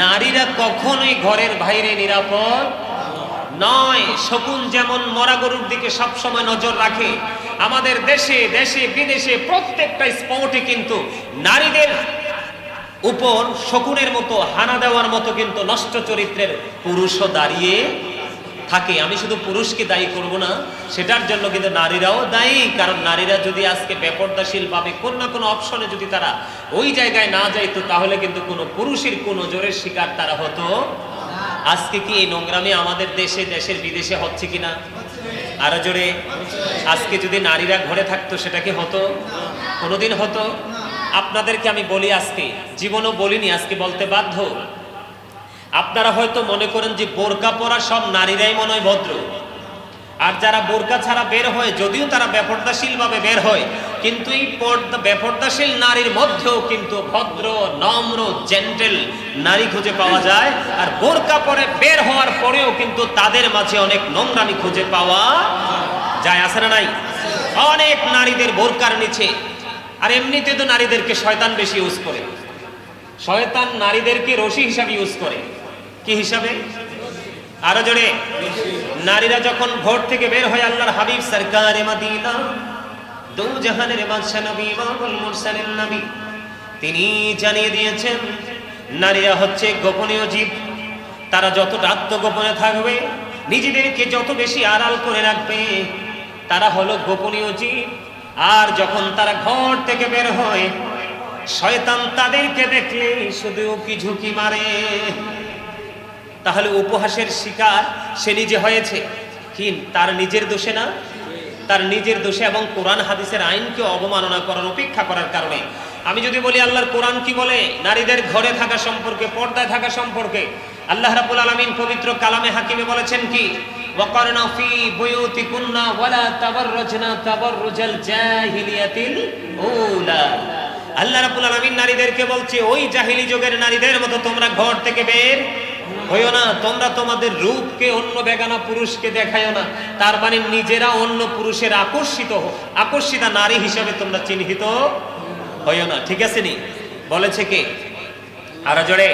নারীরা কখনোই ঘরের বাইরে নিরাপদ নয়। শকুন যেমন মরা গরুর দিকে সবসময় নজর রাখে, আমাদের দেশে দেশে, বিদেশে প্রত্যেকটা স্পটে কিন্তু নারীদের উপর শকুনের মতো হানা দেওয়ার মতো কিন্তু নষ্ট চরিত্রের পুরুষও দাঁড়িয়ে থাকে, আমি শুধু পুরুষকে দায়ী করব না, সেটার জন্য কিন্তু নারীরাও দায়ী। কারণ নারীরা যদি আজকে বেপর্দাশীল ভাবে কোন না কোনো অপশনে যদি তারা ওই জায়গায় না যাইতো, তাহলে কিন্তু কোনো পুরুষের কোনো জোরের শিকার তারা হতো আজকে কি এই নোংরামি আমাদের দেশে, দেশের বিদেশে হচ্ছে কিনা? আরও জোরে, আজকে যদি নারীরা ঘরে থাকতো, সেটা কি হতো? কোনোদিন হতো? আপনাদেরকে আমি বলি আজকে, জীবনও বলিনি, আজকে বলতে বাধ্য। আপনারা হয়তো মনে করেন যে বোরকা পরা সব নারীরাই মনে হয় ভদ্র। আর যারা বোরকা ছাড়া বের হয়, যদিও তারা বেপর্দাশীল ভাবে বের হয়, কিন্তু এই পর্দা নারীর মধ্যেও কিন্তু ভদ্র, নম্র জেন্টেল নারী খুঁজে পাওয়া যায়। আর বোরকা পরে বের হওয়ার পরেও কিন্তু তাদের মাঝে অনেক নোংরামি খুঁজে পাওয়া যায় আসে না নাই? অনেক নারীদের বোরকার নিচে। আর এমনিতে তো নারীদেরকে শয়তান বেশি ইউজ করে। শয়তান নারীদেরকে রশি হিসাবে ইউজ করে। কি হিসাবে? আরও জোরে। নারীরা যখন ভোট থেকে বের হয়, আল্লাহর হাবিব সরকার মাদিনা দু জাহানের বাদশা নবী ইমামুল মুরসালিন নবী, তিনি জানিয়ে দিয়েছেন, নারীরা হচ্ছে গোপনীয় জীব। তারা যতটা আত্মগোপনে থাকবে, নিজেদেরকে যত বেশি আড়াল করে রাখবে, তারা হলো গোপনীয় জীব। আর যখন তারা ঘর থেকে বের হয়, শয়তান তাদেরকে দেখলে শুধু কি ঝুঁকি মারে। তাহলে উপহাসের শিকার সে নিজে হয়েছে। কি তার নিজের দোষে না? তার নিজের দোষে এবং কোরআন হাদিসের আইনকে অবমাননা করার উপেক্ষা করার কারণে। আমি যদি বলি, আল্লাহর কোরআন কি বলে? নারীদের ঘরে থাকা সম্পর্কে, পর্দায় থাকা সম্পর্কে। আল্লাহ রাব্বুল আলামিন পবিত্র কালামে হাকিমে বলেছেন কি? আল্লাহ রাব্বুল আলামিন নারীদেরকে বলছে, ওই জাহিলি যুগের নারীদের মতো তোমরা ঘর থেকে বের হইও না, তোমরা তোমাদের রূপকে অন্য বেগানা পুরুষকে দেখাইও না। তার মানে নিজেরা অন্য পুরুষের আকর্ষিত আকর্ষিতা নারী হিসাবে তোমরা চিহ্নিত হইও না, ঠিক আছে নি? বলেছে কে? আরও জোরে।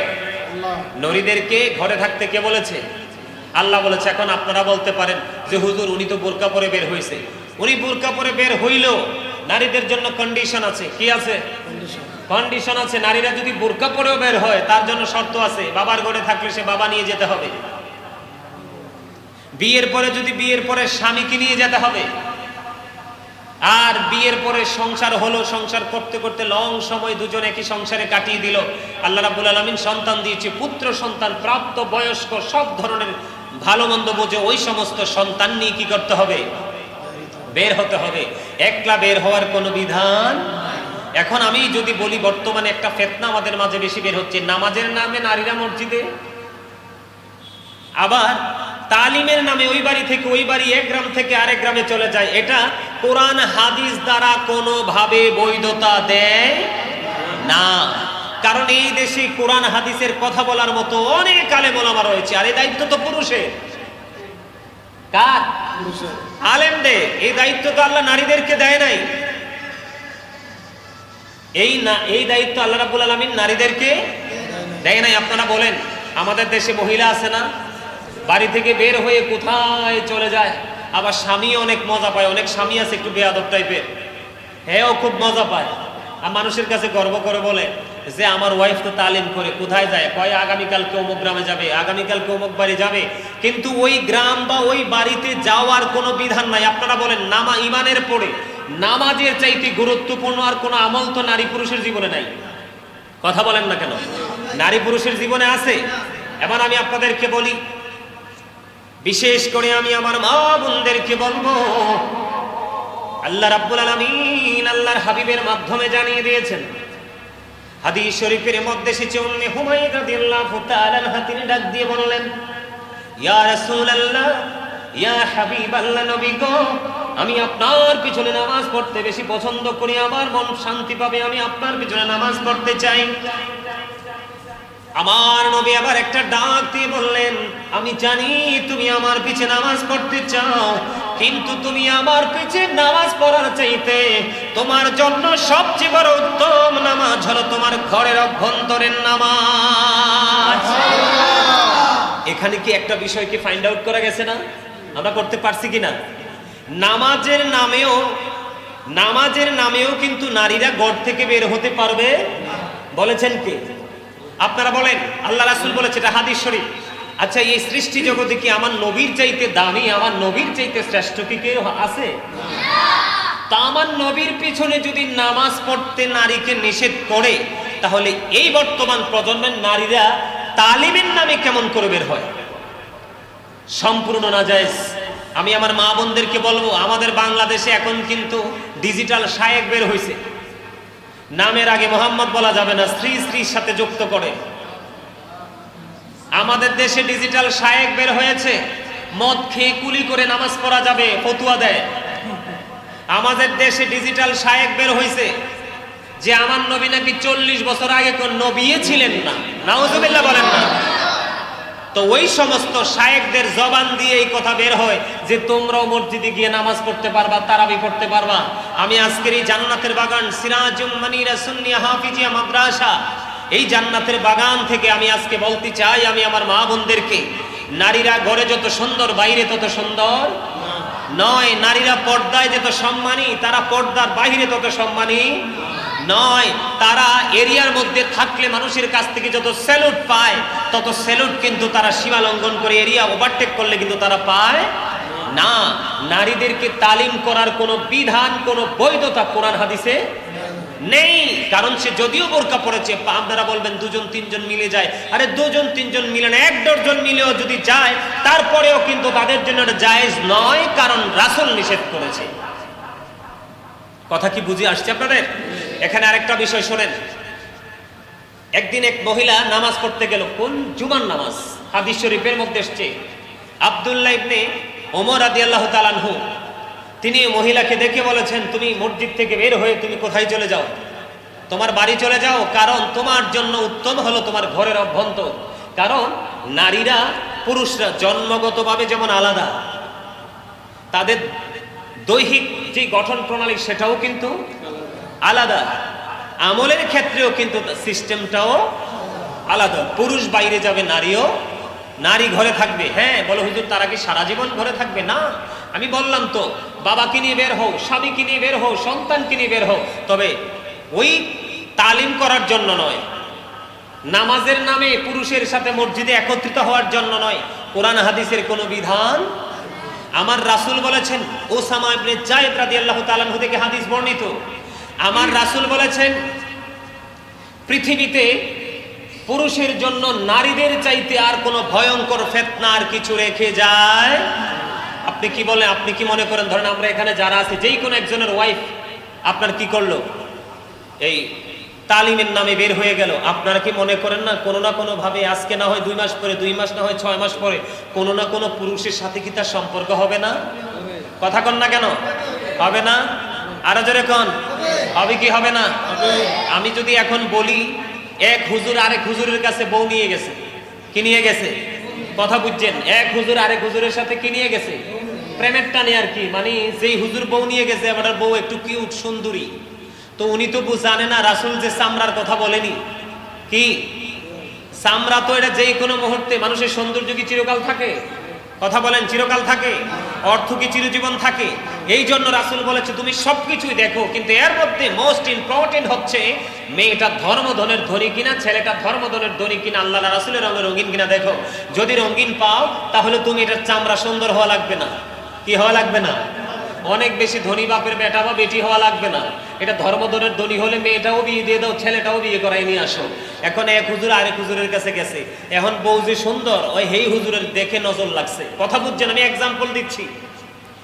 নারীদেরকে ঘরে থাকতে কে বলেছে? আল্লাহ বলেছে, এখন আপনারা বলতে পারেন যে, হুজুর, উনি তো বোরকা পরে বের হয়েছে উনি বোরকা পরে বের হইলেও নারীদের জন্য কন্ডিশন আছে। কি আছে? কন্ডিশন আছে, নারীরা যদি বোরকা পরেও বের হয়, তার জন্য শর্ত আছে, বাবার ঘরে থাকলে সে বাবা নিয়ে যেতে হবে। বিয়ের পরে যদি বিয়ের পরে স্বামীকে নিয়ে যেতে হবে, আর বিয়ের পরে সংসার হলো, সংসার করতে করতে লং সময় দুজন একই সংসারে কাটিয়ে দিল। আল্লাহ রাবুল আলমিন সন্তান দিয়েছে, পুত্র সন্তান, প্রাপ্ত, বয়স্ক, সব ধরনের ভালো মন্দ বোঝে, ওই সমস্ত সন্তান নিয়ে কি করতে হবে? বের হতে হবে। একলা বের হওয়ার কোনো বিধান এখন আমি যদি বলি বর্তমানে একটা ফেতনা আমাদের মাঝে বেশি বের হচ্ছে। নামাজের নামে নারীরা মসজিদে আবার তালিমের নামে ওই বাড়ি থেকে ওই বাড়ি এক গ্রাম থেকে আরেক গ্রামে চলে যায়। এটা কোরআন হাদিস দ্বারা কোনোভাবে বৈধতা দেয় না। কারণ এই দেশে কোরআন হাদিসের কথা বলার মতো অনেক আলেম ওলামা রয়েছে আর এই দায়িত্ব তো পুরুষের। কার? আলেমদের। এই দায়িত্ব তো আল্লাহ নারীদেরকে দেয় নাই। এই না, এই দায়িত্ব আল্লাহ রাবুল আলমিন নারীদেরকে দেয় নাই, আপনারা বলেন, আমাদের দেশে মহিলা আছে না? বাড়ি থেকে বের হয়ে কোথায় চলে যায়? আবার স্বামী অনেক মজা পায়, অনেক স্বামী আছে একটু বেয়াদব টাইপের। হ্যাঁ খুব মজা পায়। আর মানুষের কাছে গর্ব করে বলে যে, আমার ওয়াইফ তো তালিম করে, কোথায় যায়? কয় আগামীকালকে অমুক গ্রামে যাবে আগামীকালকে অমুক বাড়ি যাবে। কিন্তু ওই গ্রাম বা ওই বাড়িতে যাওয়ার কোনো বিধান নাই। আপনারা বলেন, নামা ইমানের পড়ে নামাজের চাইতে গুরুত্বপূর্ণ আর কোনো আমল তো নারী পুরুষের জীবনে নাই। কথা বলেন না কেন? নারী পুরুষের জীবনে আছে। এবার আমি আপনাদেরকে বলি, বিশেষ করে আমি আমার মা বোনদেরকে বলব, আল্লাহ রাব্বুল আলামিন আল্লাহর হাবিবের মাধ্যমে জানিয়ে দিয়েছেন, হাদিস শরীফের মধ্যে এসেছে, উম্মে হুমায়রা রাদিয়াল্লাহু তাআলা আনহা তিনি ডাক দিয়ে বললেন, ইয়া রাসূলুল্লাহ ইয়া হাবিবাল্লাহ নবী গো আমি আপনার পিছনে নামাজ পড়তে বেশি পছন্দ করি আমার মন শান্তি পাবে আমি আপনার পিছনে নামাজ পড়তে চাই। আমার নবী আবার একটা ডাক দিয়ে বললেন আমি জানি তুমি আমার পিছে নামাজ পড়তে চাও কিন্তু তুমি আমার পিছে নামাজ পড়ার চাইতে তোমার জন্য সবচেয়ে বড় উত্তম নামাজ হলো তোমার ঘরের অভ্যন্তরের নামাজ। এখানে কি একটা বিষয় কি ফাইন্ড আউট করা গেছে না? আমরা করতে পারছি কি না নামাজের নামেও নামাজের নামেও কিন্তু নারীরা গড় থেকে বের হতে পারবে। বলেছেন কে? আপনারা বলেন, আল্লাহ রাসুল বলেছে, এটা হাদিস শরীফ। আচ্ছা এই সৃষ্টি জগতে কি আমার নবীর চাইতে দামি, আমার নবীর চাইতে শ্রেষ্ঠ কি কেউ আছে? তা আমার নবীর পিছনে যদি নামাজ পড়তে নারীকে নিষেধ করে, তাহলে এই বর্তমান প্রজন্মের নারীরা তালিমের নামে কেমন করে বের হয়? সম্পূর্ণ নাজায়েজ। আমি আমার মা বোনদেরকে বলব, আমাদের বাংলাদেশে এখন কিন্তু ডিজিটাল শায়েক বের হয়েছে নামের আগে মোহাম্মদ বলা যাবে না, স্ত্রী স্ত্রীর সাথে যুক্ত করে। আমাদের দেশে ডিজিটাল শায়েক বের হয়েছে। মদ খেয়ে কুলি করে নামাজ পড়া যাবে, ফতুয়া দেয়। আমাদের দেশে ডিজিটাল শায়েক বের হয়েছে যে আমার নবী নাকি চল্লিশ বছর আগে কোন নবীয়ে ছিলেন না। নাউজুবিল্লাহ বলেন তো ওই সমস্ত শায়েকদের জবান দিয়ে এই কথা বের হয় যে তোমরাও মসজিদে গিয়ে নামাজ পড়তে পারবা, তারাবি পড়তে পারবা। আমি আজকের এই জান্নাতের বাগান, সিরাজুম মানিরা হাফিজিয়া মাদ্রাসা, এই জান্নাতের বাগান থেকে আমি আজকে বলতে চাই, আমি আমার মা বোনদেরকে, নারীরা ঘরে যত সুন্দর, বাইরে তত সুন্দর নয়, নারীরা পর্দায় যত সম্মানী, তারা পর্দার বাহিরে তত সম্মানী, নয়, তারা এরিয়ার মধ্যে থাকলে মানুষের কাছ থেকে যত স্যালুট পায়, তত স্যালুট কিন্তু তারা সীমা লঙ্ঘন করে, এরিয়া ওভারটেক করলে কিন্তু তারা পায় না। নারীদেরকে তালিম করার কোনো বিধান, কোনো বৈধতা কোরআন হাদিসে নেই, কারণ সে যদিও বোরকা পড়েছে আপনারা বলবেন দুজন, তিনজন মিলে যায়। আরে দুজন, তিনজন মিলে না, এক ডজন মিলেও যদি যায়, তারপরেও কিন্তু তাদের জন্য জায়েজ নয়, কারণ রাসুল নিষেধ করেছে। কথা কি বুঝে আসছে আপনাদের? এখানে আরেকটা বিষয় শোনেন। একদিন এক মহিলা নামাজ পড়তে গেল, কোন জুমার নামাজ? হাদিস শরীফের মধ্যে এসছে। আব্দুল্লাহ ইবনে ওমর আদি রাদিয়াল্লাহু তাআলাহু তিনি মহিলাকে দেখে বলেছেন, তুমি মসজিদ থেকে বের হয়ে তুমি কোথায় চলে যাও? তোমার বাড়ি চলে যাও, কারণ তোমার জন্য উত্তম হলো তোমার ঘরের অভ্যন্তর। কারণ নারীরা পুরুষরা জন্মগতভাবে যেমন আলাদা, তাদের দৈহিক যে গঠন প্রণালী সেটাও কিন্তু আলাদা। আমলের ক্ষেত্রেও কিন্তু সিস্টেমটাও আলাদা। পুরুষ বাইরে যাবে, নারীও, নারী ঘরে থাকবে। হ্যাঁ বলো হুজুর, তারা কি সারা জীবন ঘরে থাকবে? না। আমি বললাম তো, বাবাকে নিয়ে বের হও, স্বামীকে নিয়ে বের হও, সন্তানকে নিয়ে বের হও। তবে ওই তালিম করার জন্য নয়, নামাজের নামে পুরুষের সাথে মসজিদে একত্রিত হওয়ার জন্য নয়, কোরআন হাদিসের কোনো বিধান। আমার রাসূল বলেছেন, ওসামা ইবনে জায়েদ রাদিয়াল্লাহু তাআলা থেকে হাদিস বর্ণিত। আমার রাসূল বলেছেন, পৃথিবীতে পুরুষের জন্য নারীদের চাইতে আর কোনো ভয়ঙ্কর ফেতনা আর কিছু রেখে যায় আপনি কি বলেন, আপনি কি মনে করেন, ধরেন আমরা এখানে যারা আছি, যেই কোনো একজনের ওয়াইফ আপনার কি করল? এই তালিমের নামে বের হয়ে গেল। আপনারা কি মনে করেন না, কোনো না কোনো ভাবে আজকে না হয় দুই মাস পরে, দুই মাস না হয় ছয় মাস পরে, কোনো না কোনো পুরুষের সাথে কি তার সম্পর্ক হবে না? কথা কন না কেন? হবে না? আরও জোরে কন। হবে কি হবে না? আমি যদি এখন বলি, এক হুজুর আরেক হুজুরের কাছে বউ নিয়ে গেছে। কি নিয়ে গেছে? কথা বুঝছেন? এক হুজুর আরেক হুজুরের সাথে কি নিয়ে গেছে? প্রেমের টানে আর কি। মানে যেই হুজুর বউ নিয়ে গেছে, আমার বউ একটু কিউট সুন্দরী। তো উনি তো জানে না রাসুল যে চামড়ার কথা বলেনি। কি? চামড়া তো এটা যেই কোনো মুহূর্তে মানুষের সৌন্দর্য কি চিরকাল থাকে? কথা বলেন, চিরকাল থাকে? অর্থ কি চিরজীবন থাকে? এই জন্য রাসুল বলেছে, তুমি সবকিছুই দেখো, কিন্তু এর মধ্যে মোস্ট ইম্পর্টেন্ট হচ্ছে মেয়েটা ধর্মধনের ধনী কিনা, ছেলেটা ধর্মধনের ধনী কিনা আল্লাহ রাসুলের রঙে রঙিন কিনা দেখো। যদি রঙিন পাও, তাহলে তুমি এটার চামড়া সুন্দর হওয়া লাগবে না। কি হওয়া লাগবে না? অনেক বেশি ধনী বাপের বেটা বা বেটি হওয়া লাগবে না। এটা ধর্মধনের ধনী হলে মেয়েটাও বিয়ে দিয়ে দাও ছেলেটাও বিয়ে করাই নিয়ে আসো। এখন এক হুজুর আরেক হুজুরের কাছে গেছে। এখন বউ যে সুন্দর ওই হেই হুজুরের দেখে নজর লাগছে। কথা বুঝছেন? আমি এক্সাম্পল দিচ্ছি।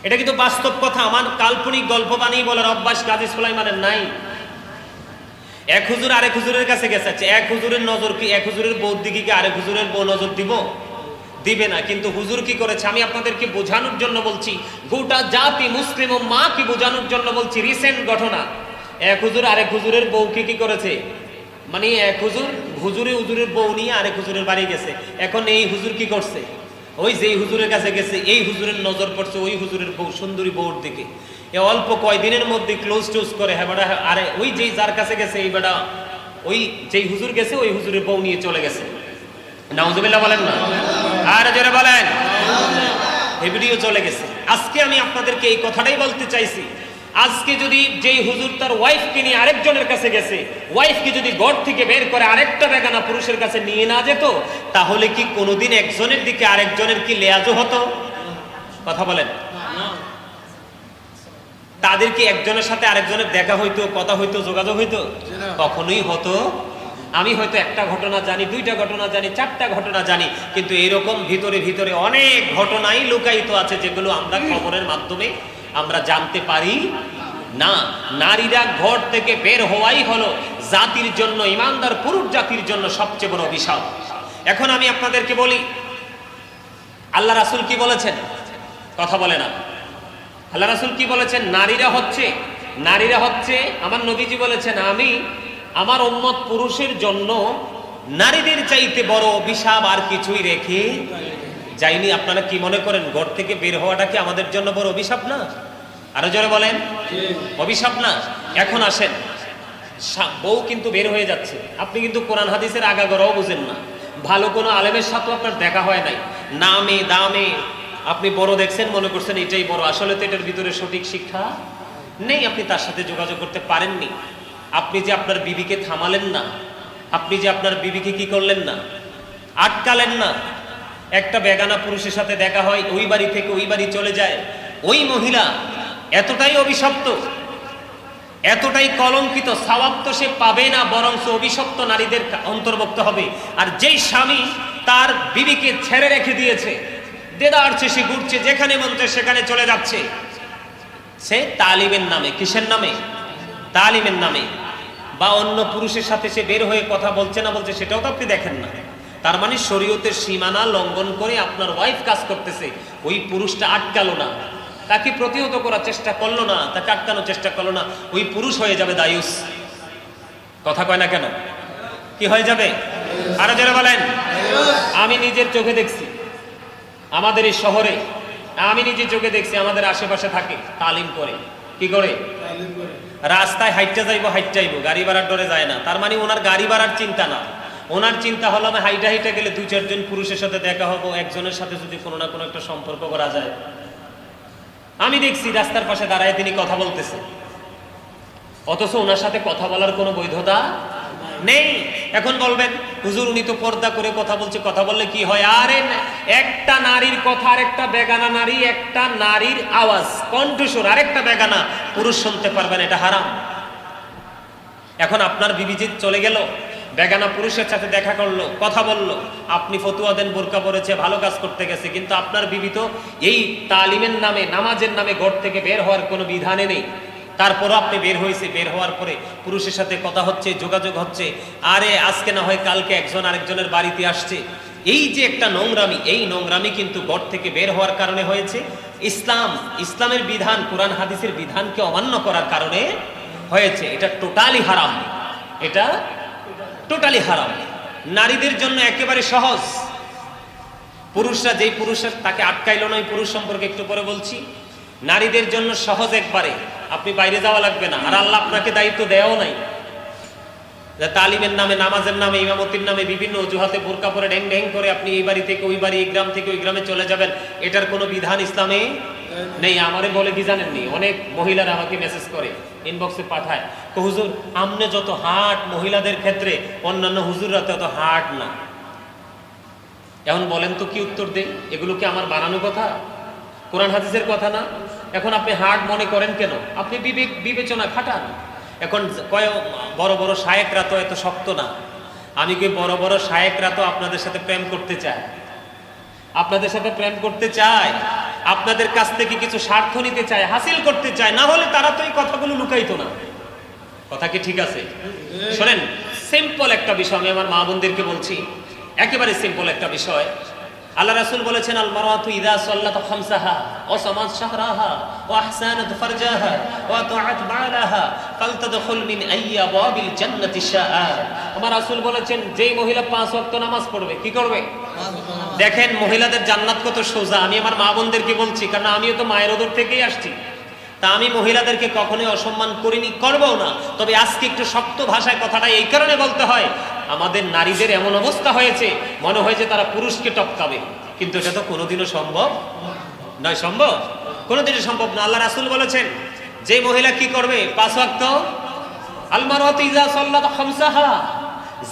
এটা কিন্তু বাস্তব কথা। আমার কাল্পনিক গল্প বানিয়ে বলার অভ্যাস কাজী সুলাইমানের নাই। এক হুজুর আরেক হুজুরের কাছে গেছে। আচ্ছা, এক হুজুরের নজর কি এক হুজুরের বউর দিকে কি আরেক হুজুরের বউ নজর দিব? দিবে না, কিন্তু হুজুর কি করেছে? আমি আপনাদেরকে বোঝানোর জন্য বলছি, গোটা জাতি মুসলিম ও মা কি বোঝানোর জন্য বলছি রিসেন্ট ঘটনা। এক হুজুর আরেক হুজুরের বউকে কি করেছে? মানে এক হুজুর হুজুরে হুজুরের বউ নিয়ে আরেক হুজুরের বাড়ি গেছে। এখন এই হুজুর কি করছে? ওই যেই হুজুরের কাছে গেছে, এই হুজুরের নজর পড়ছে ওই হুজুরের বউ, সুন্দরী বউর দিকে। এ অল্প কয়দিনের মধ্যে ক্লোজ টোজ করে হ্যাঁ বেটা, আরে ওই যেই যার কাছে গেছে, এই বেটা, ওই যেই হুজুর গেছে, ওই হুজুরের বউ নিয়ে চলে গেছে। নাউজুবিল্লাহ বলেন না? আর জোরে বলেন। ভিডিও চলে গেছে। আজকে আমি আপনাদেরকে এই কথাটাই বলতে চাইছি। আজকে যদি যেই হুজুর তার ওয়াইফকে নিয়ে আরেকজনের কাছে গেছে ওয়াইফকে যদি ঘর থেকে বের করে আরেকটা বেগানা পুরুষের কাছে নিয়ে না যেত তাহলে কি কোনোদিন একজনের দিকে আরেকজনের কি লেয়াজও হতো? কথা বলেন। তাদের কি একজনের সাথে আরেকজনের দেখা হইতো কথা হইতো যোগাযোগ হইতো? কখনোই হতো আমি হয়তো একটা ঘটনা জানি দুইটা ঘটনা জানি চারটা ঘটনা জানি কিন্তু এরকম ভিতরে ভিতরে অনেক ঘটনাই লুকায়িত আছে যেগুলো আমরা খবরের মাধ্যমে আমরা জানতে পারি। না নারীরা ঘর থেকে বের হওয়াই হলো জাতির জন্য ইমানদার পুরুষ জাতির জন্য সবচেয়ে বড় অভিশাপ এখন আমি আপনাদেরকে বলি আল্লাহ রাসূল কি বলেছেন? কথা বলে না। আল্লাহ রাসূল কি বলেছেন? নারীরা হচ্ছে নারীরা হচ্ছে আমার নবীজি বলেছেন আমি আমার উম্মত পুরুষের জন্য নারীদের চাইতে বড় অভিশাপ আর কিছুই রেখে যাইনি আপনারা কি মনে করেন, ঘর থেকে বের হওয়াটা কি আমাদের জন্য বড় অভিশাপ না? আরও জোরে বলেন। অভিশাপ না। এখন আসেন। বউ কিন্তু বের হয়ে যাচ্ছে। আপনি কিন্তু কোরআন হাদিসের আগাগোড়াও বুঝেন না। ভালো কোনো আলেমের সাথেও আপনার দেখা হয় নাই। নামে, দামে। আপনি বড় দেখছেন, মনে করছেন এটাই বড়। আসলে তো এটার ভিতরে সঠিক শিক্ষা নেই। আপনি তার সাথে যোগাযোগ করতে পারেননি। আপনি যে আপনার বিবিকে থামালেন না, আপনি যে আপনার বিবিকে কি করলেন না, আটকালেন না। একটা বেগানা পুরুষের সাথে দেখা হয়, ওই বাড়ি থেকে ওই বাড়ি চলে যায়। ওই মহিলা এতটাই অভিশপ্ত, এতটাই কলঙ্কিত সওয়াব তো সে পাবে না বরং সে অভিশপ্ত নারীদের অন্তর্ভুক্ত হবে। আর যেই স্বামী তার বিবিকে ছেড়ে রেখে দিয়েছে, দেদারছে, সে ঘুরছে, যেখানে মন সেখানে চলে যাচ্ছে। সে তালিমের নামে, কিসের নামে? তালিমের নামে বা অন্য পুরুষের সাথে সে বের হয়ে কথা বলছে না বলছে সেটাও তো আপনি দেখেন না। তার মানে শরীয়তের সীমানা লঙ্ঘন করে আপনার ওয়াইফ কাজ করতেছে, ওই পুরুষটা আটকালো না। তাকে প্রতিহত করার চেষ্টা করল না, তাকে আটকানোর চেষ্টা করল না। ওই পুরুষ হয়ে যাবে দায়ুস। কথা কয় না কেন? কি হয়ে যাবে? আরও যারা বলেন। আমি নিজের চোখে দেখছি। আমাদের এই শহরে আমি নিজে চোখে দেখছি, আমাদের আশেপাশে থাকে তালিম করে। কি করে? রাস্তায় হাইটটা যাইব, হাইট যাইবো গাড়ি ভাড়ার ডরে যায় না। তার মানে ওনার গাড়ি ভাড়ার চিন্তা না। ওনার চিন্তা হলো আমি হাইটা হাইটা গেলে দুই চারজন পুরুষের সাথে দেখা হব, একজনের সাথে যদি কোনো না কোনো একটা সম্পর্ক করা যায়। আমি দেখছি রাস্তার পাশে দাঁড়ায় তিনি কথা বলতেছে। অথচ ওনার সাথে কথা বলার কোনো বৈধতা নেই। এখন বলবেন হুজুর উনি তো পর্দা করে কথা বলছে, কথা বললে কি হয়? আরে একটা নারীর কথা আর একটা বেগানা নারী, একটা নারীর আওয়াজ, কণ্ঠস্বর, আরেকটা বেগানা। পুরুষ শুনতে পারবেন এটা হারাম। এখন আপনার বিবি যে চলে গেল, বেগানা পুরুষের সাথে দেখা করল, কথা বলল, আপনি ফতুয়া দেন, বোরকা পরেছে, ভালো কাজ করতে গেছে, কিন্তু আপনার বিবি তো এই তালিমের নামে, নামাজের নামে ঘর থেকে বের হওয়ার কোনো বিধানে নেই। তারপরও আপনি বের হয়েছে, বের হওয়ার পরে পুরুষের সাথে কথা হচ্ছে, যোগাযোগ হচ্ছে। আরে, আজকে না হয় কালকে একজন আরেকজনের বাড়িতে আসছে। এই যে একটা নোংরামি, এই নোংরামি কিন্তু ঘর থেকে বের হওয়ার কারণে হয়েছে। ইসলাম, ইসলামের বিধান, কোরআন, হাদিসের বিধানকে অমান্য করার কারণে হয়েছে। এটা টোটালি হারাম। এটা টোটালি হারাম। নারীদের জন্য একেবারে সহজ। পুরুষরা যেই পুরুষের, তাকে আটকাইলো না ওই পুরুষ সম্পর্কে একটু পরে বলছি। নারীদের জন্য সহজ একবারে। আপনি বাইরে যাওয়া লাগবে না। আর আল্লাহ আপনাকে দায়িত্ব দেওয়াও নাই। তালিমের নামে, নামাজের নামে, ইমামতির নামে বিভিন্ন অজুহাতে বোরকা পরে ড্যাং ড্যাং করে আপনি এই বাড়ি থেকে, ওই বাড়ি, এই গ্রাম থেকে, ওই গ্রামে চলে যাবেন। এটার কোনো বিধান ইসলামে নেই। আমারে বলে কি জানেননি অনেক মহিলারা আমাকে মেসেজ করে ইনবক্সে পাঠায়। তো হুজুর, আমনে যত হাট মহিলাদের ক্ষেত্রে, অন্যান্য হুজুররা তত হাট না। এখন বলেন তো কি উত্তর দেয় এগুলো কি আমার বানানো কথা? কোরআন হাদিসের কথা না? এখন আপনি হার্ট মনে করেন কেন? আপনি বিবেক বিবেচনা খাটান। এখন কয় বড় বড় শায়েকরা তো এত শক্ত না। আমি কি বড় বড় শায়েকরা তো আপনাদের সাথে প্রেম করতে চাই? আপনাদের সাথে প্রেম করতে চায় আপনাদের কাছ থেকে কিছু স্বার্থ নিতে চায় হাসিল করতে চায় না হলে তারা তো এই কথাগুলো লুকাইতো না। কথা কি ঠিক আছে? শোনেন সিম্পল একটা বিষয় আমি আমার মা বোনদেরকে বলছি। একেবারে সিম্পল একটা বিষয়। আল্লাহ রাসূল বলেছেন আল মারাতু ইদা সাল্লাত খামসাহা সামাত শাহরাহা ওয়া আহসানাত ফারজাহা ওয়া তুআত বালাহা, ফালতাদখুল মিন আইয়া বাবিল জান্নাতি শাআ। আমার রাসূল বলেছেন, যেই মহিলা পাঁচ ওয়াক্ত নামাজ পড়বে, কি করবে? দেখেন, মহিলাদের জান্নাত কত সোজা। আমি আমার মা বোনদেরকে বলছি, কারণ আমিও তো মায়ের ওদর থেকেই আসছি। তা আমি মহিলাদেরকে কখনোই অসম্মান করিনি, করবও না। তবে আজকে একটু শক্ত ভাষায় কথাটা এই কারণে বলতে হয় আমাদের নারীদের এমন অবস্থা হয়েছে, মনে হয় যে তারা পুরুষকে টপকাবে। কিন্তু এটা তো কোনোদিনও সম্ভব নয়, সম্ভব? কোনোদিনও সম্ভব না। আল্লাহ রাসুল বলেছেন, যে মহিলা কি করবে? পাঁচ ওয়াক্ত আলমারওয়াত ইজা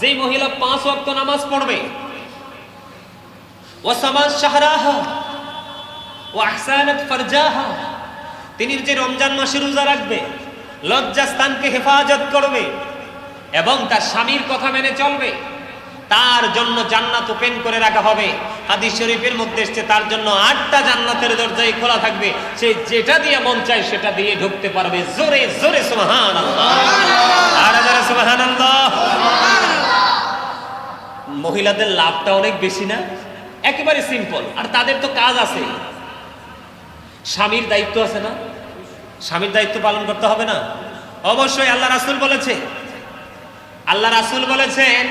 যে মহিলা পাঁচ ওয়াক্ত নামাজ পড়বে। ও আহসানাত ফারজাহা তিনি যে রমজান মাসে রোজা রাখবে, লজ্জাস্থানকে হেফাজত করবে। এবং তার স্বামীর কথা মেনে চলবে। তার জন্য জান্নাত ওপেন করে রাখা হবে। হাদিস শরীফের মধ্যে এসছে, তার জন্য আটটা জান্নাতের দরজাই খোলা থাকবে। সে যেটা দিয়ে মন চায়, সেটা দিয়ে ঢুকতে পারবে। জোরে জোরে সুবহান মহিলাদের লাভটা অনেক বেশি না? একেবারে সিম্পল। আর তাদের তো কাজ আছে। স্বামীর দায়িত্ব আছে না? স্বামীর দায়িত্ব পালন করতে হবে না? অবশ্যই আল্লাহ রাসুল বলেছে আল্লাহ রাসুল বলেছেন,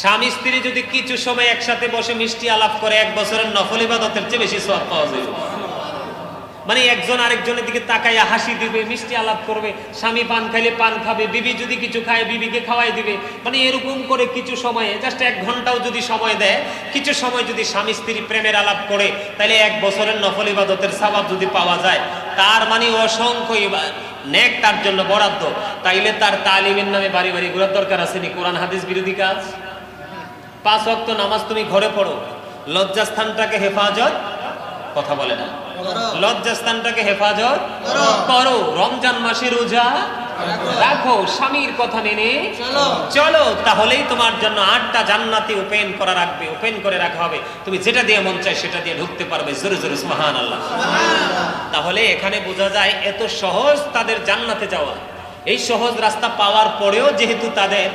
স্বামী স্ত্রী যদি কিছু সময় একসাথে বসে মিষ্টি আলাপ করে, এক বছরের নফল ইবাদতের চেয়ে বেশি সব পাওয়া যায়। মানে একজন আরেকজনের দিকে তাকাইয়া হাসি দিবে, মিষ্টি আলাপ করবে, স্বামী পান খাইলে পান খাবে, বিবি যদি কিছু খায়, বিবিকে খাওয়াই দিবে। মানে এরকম করে কিছু সময়ে জাস্ট এক ঘন্টাও যদি সময় দেয়, কিছু সময় যদি স্বামী স্ত্রী প্রেমের আলাপ করে তাহলে এক বছরের নফল ইবাদতের স্বভাব যদি পাওয়া যায়, তার মানে অসংখ্য নেক তার জন্য বরাদ্দ। তাইলে তার তালিমের নামে বাড়ি বাড়ি ঘোরার দরকার আছে নি? কোরআন হাদিস বিরোধী কাজ? পাঁচ অক্ত নামাজ তুমি ঘরে পড়ো। লজ্জাস্থানটাকে হেফাজত কথা বলে না। লজ্জাস্থানটাকে হেফাজত করো। রমজান মাসে রোজা রাখো স্বামীর কথা মেনে। চলো। তাহলেই তোমার জন্য আটটা জান্নাতি ওপেন করা রাখবে ওপেন করে রাখা হবে। তুমি যেটা দিয়ে মন চায় সেটা দিয়ে ঢুকতে পারবে জোরে জোরে সুবহান আল্লাহ তাহলে এখানে বোঝা যায় এত সহজ তাদের জান্নাতে যাওয়া। এই সহজ রাস্তা পাওয়ার পরেও যেহেতু তাদের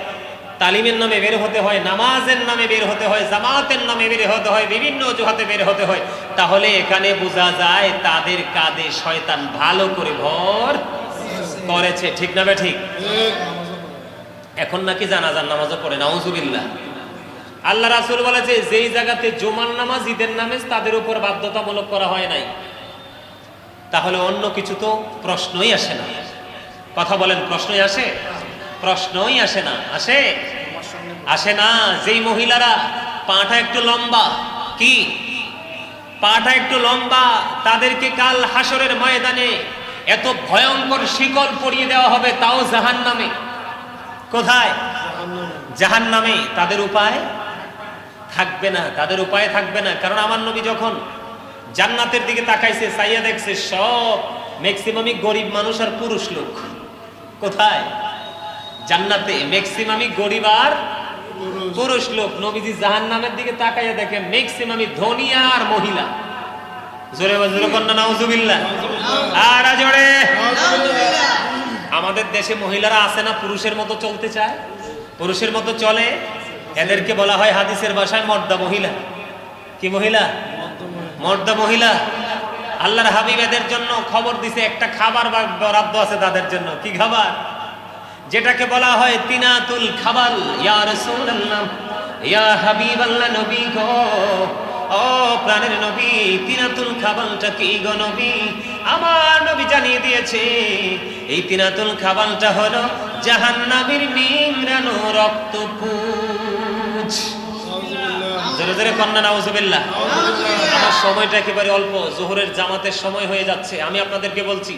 তালিমের নামে বের হতে হয় নামাজের নামে বের হতে হয় জামাতের নামে বের হতে হয় বিভিন্ন অজুহাতে বের হতে হয় তাহলে এখানে বোঝা যায় তাদের কাঁধে শয়তান ভালো করে ভর করেছে, ঠিক না ঠিক? এখন নাকি জানাজার নামাজও পড়ে, নাউজুবিল্লাহ। আল্লাহ রাসূল বলেছে, যেই জায়গাতে জুমার নামাজ ঈদের নামাজ, তাদের উপর বাধ্যতামূলক করা হয় নাই। তাহলে অন্য কিছু তো প্রশ্নই আসে না। কথা বলেন, প্রশ্নই আসে? প্রশ্নই আসে না। আসে? আসে না। যেই মহিলারা পাটা একটু লম্বা, কি? পাটা একটু লম্বা, তাদেরকে কাল হাসরের ময়দানে এত ভয়ঙ্কর শিকল পরিয়ে দেওয়া হবে তাও জাহান নামে কোথায়? জাহান নামে তাদের উপায় থাকবে না, তাদের উপায় থাকবে না। কারণ আমার নবী যখন জান্নাতের দিকে তাকাইছে, সাইয়া দেখছে, সব ম্যাক্সিমামই গরিব মানুষ আর পুরুষ লোক। কোথায়? জান্নাতে। ম্যাক্সিমামই গরিব আর পুরুষ লোক। নবীজি জাহান নামের দিকে তাকাইয়া দেখে ম্যাক্সিমামই ধনী আর মহিলা। জোরে জোরে কন্যা আর জোরে। আমাদের দেশে মহিলারা আছে না পুরুষের মতো চলতে চায়? পুরুষের মতো চলে? এদেরকে বলা হয় হাদিসের ভাষায় মর্দা মহিলা। কি মহিলা? মর্দা মহিলা। আল্লাহর হাবিব এদের জন্য খবর দিছে একটা খাবার বা বরাদ্দ আছে তাদের জন্য। কি খাবার? যেটাকে বলা হয় তিনাতুল খাবাল ইয়া রাসূলুল্লাহ ইয়া হাবিবাল্লাহ নবী গো। ও প্রাণের নবী, তিনাতুল খাবালটা কি গো নবী? আমার নবী জানিয়ে দিয়েছে, এই তিনাতুল খাবালটা হলো জাহান্নামীর নিংরানো রক্ত পুজ আমার সময়টা একেবারে অল্প, জোহরের জামাতের সময় হয়ে যাচ্ছে। আমি আপনাদেরকে বলছি,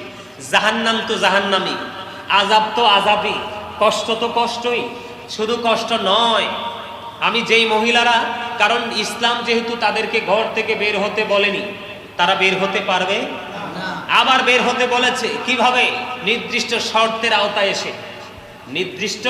জাহান্নাম তো জাহান্নামি তো কষ্ট তো কষ্টই, শুধু কষ্ট নয়, আমি যেই মহিলারা কারণ ইসলাম যেহেতু তাদেরকে ঘর থেকে বের হতে বলেনি, তারা বের হতে পারবে? আবার বের হতে বলেছে। কীভাবে? নির্দিষ্ট শর্তের আওতায় এসে। নির্দিষ্ট